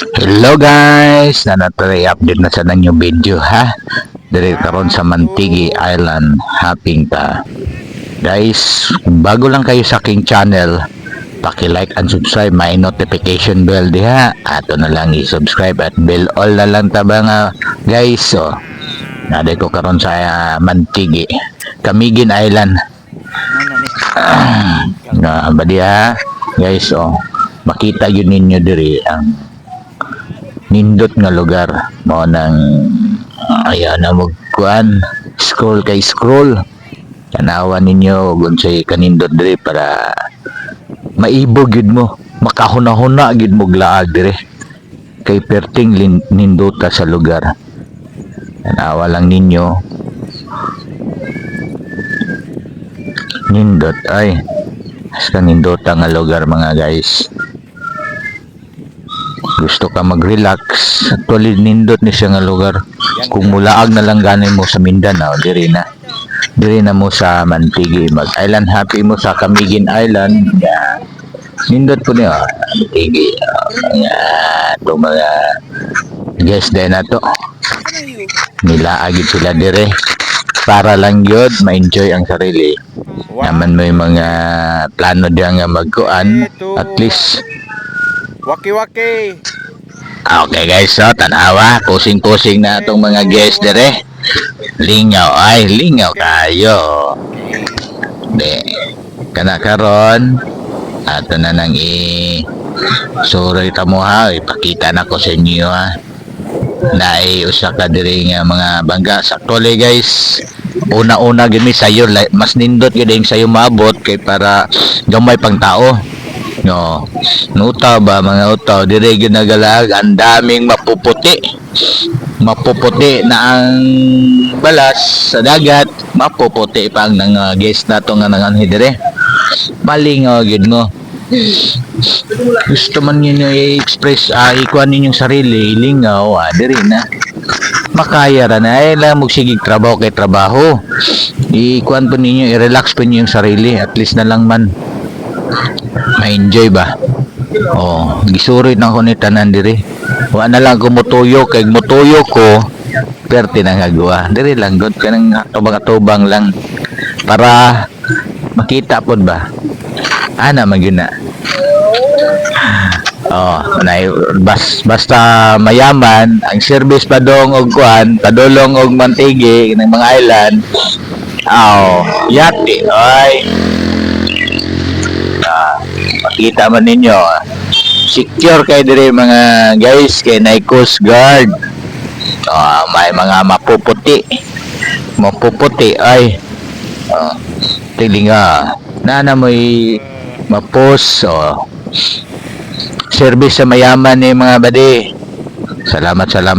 Hello guys! Nanatry update na sa nanyo video ha. Diri karon sa Mantigi Island hopping ta. Guys, bago lang kayo sa aking channel, paki-like and subscribe my notification bell diha. Ato na lang i-subscribe at bell all na lang ta ba nga guys. So, naday ko karon sa ah, Mantigi, Camiguin Island. na ba diha? Guys, oh, makita yun ninyo diri ang nindot nga lugar. Mo nang ayan na magkuan scroll kay scroll. Tanawa ninyo gunsay kanindot diri para maibog gid mo. Makahuna-huna gid mo glaag diri kay perting nindota sa lugar. Tanawa lang ninyo. Nindot ay. Sa nindota nga lugar mga guys gusto ka mag-relax. Actually nindot ni siya nga lugar. Kung mulaag na lang ganin mo sa Mindanao diri na. Diri na mo sa Mantigi mag island happy mo sa Camiguin Island. Yeah. nindot po niya. Mantigi oh, mga to mga guest din na to. Nilaagid sila dire para lang yun ma-enjoy ang sarili. Naman yung mga plano diyan nga magkuan. At least Waki-waki. Okay guys, so tanawa, pusing-pusing na itong mga guests dire. Lingaw, ay lingaw kayo. De, kana karon ato na nang i sorry ta mo ha, ipakita na ko sa inyo ha. Naay usa ka diri nga mga bangga sa tole guys. Una-una gini sayo mas nindot yung sayo maabot kay para gamay pang tao. No. Nuta ba mga utaw dire ginagalag ang daming mapuputi. Mapuputi na ang balas sa dagat, mapuputi pa ang nang uh, guest nato nga nangan dire. Malingaw gid mo. Gusto man ninyo i-express, ah, ikuan ninyong sarili, lingaw, ah, diri na. Makaya ra na, ay lang magsigig trabaho kay trabaho. Ikuan po ninyo, i-relax po ninyo yung sarili, at least na lang man ma-enjoy ba? Oh gisurit na ko ni tanan diri. Wa na lang ko mutuyo kay mutuyo ko perte na gagawa diri lang god kanang atubang-atubang lang. Para makita pod ba? Ana magina. Oh, nay bas basta mayaman ang service padong og kuan, padulong og mantigi ng mga island. Aw, yati ay Ah, makita man ninyo ah. secure kay dire mga guys kay na Coast Guard Ah, may mga mapuputi mapuputi ay uh, tilinga nana mo'y mapos oh. service sa mayaman ni mga badi salamat salamat